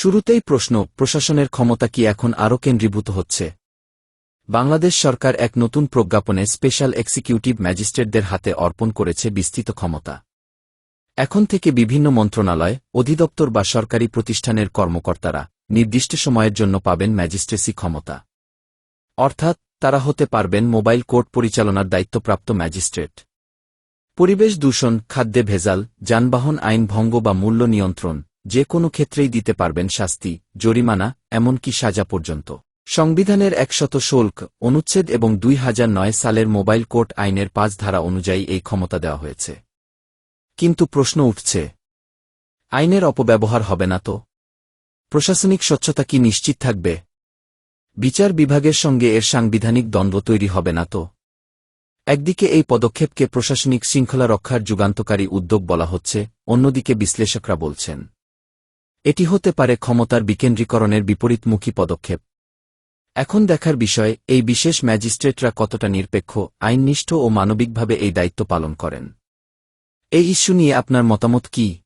শুরুতেই প্রশ্ন, প্রশাসনের ক্ষমতা কি এখন আরও কেন্দ্রীভূত হচ্ছে? বাংলাদেশ সরকার এক নতুন প্রজ্ঞাপনে স্পেশাল এক্সিকিউটিভ ম্যাজিস্ট্রেটদের হাতে অর্পণ করেছে বিস্তৃত ক্ষমতা। এখন থেকে বিভিন্ন মন্ত্রণালয়, অধিদপ্তর বা সরকারি প্রতিষ্ঠানের কর্মকর্তারা নির্দিষ্ট সময়ের জন্য পাবেন ম্যাজিস্ট্রেসি ক্ষমতা। অর্থাৎ, তারা হতে পারবেন মোবাইল কোর্ট পরিচালনার দায়িত্বপ্রাপ্ত ম্যাজিস্ট্রেট। পরিবেশ দূষণ, খাদ্যে ভেজাল, যানবাহন আইন ভঙ্গ বা মূল্য নিয়ন্ত্রণ যে কোনো ক্ষেত্রেই দিতে পারবেন শাস্তি, জরিমানা, এমনকি সাজা পর্যন্ত। সংবিধানের একশত শুল্ক, অনুচ্ছেদ এবং দুই হাজার নয় সালের মোবাইল কোর্ট আইনের পাঁচ ধারা অনুযায়ী এই ক্ষমতা দেওয়া হয়েছে। কিন্তু প্রশ্ন উঠছে, আইনের অপব্যবহার হবে না তো? প্রশাসনিক স্বচ্ছতা কি নিশ্চিত থাকবে? বিচার বিভাগের সঙ্গে এর সাংবিধানিক দ্বন্দ্ব তৈরি হবে না তো? একদিকে এই পদক্ষেপকে প্রশাসনিক শৃঙ্খলা রক্ষার যুগান্তকারী উদ্যোগ বলা হচ্ছে, অন্যদিকে বিশ্লেষকরা বলছেন এটি হতে পারে ক্ষমতার বিকেন্দ্রীকরণের বিপরীতমুখী পদক্ষেপ। এখন দেখার বিষয়, এই বিশেষ ম্যাজিস্ট্রেটরা কতটা নিরপেক্ষ, আইননিষ্ঠ ও মানবিকভাবে এই দায়িত্ব পালন করেন। এই ইস্যু নিয়ে আপনার মতামত কি?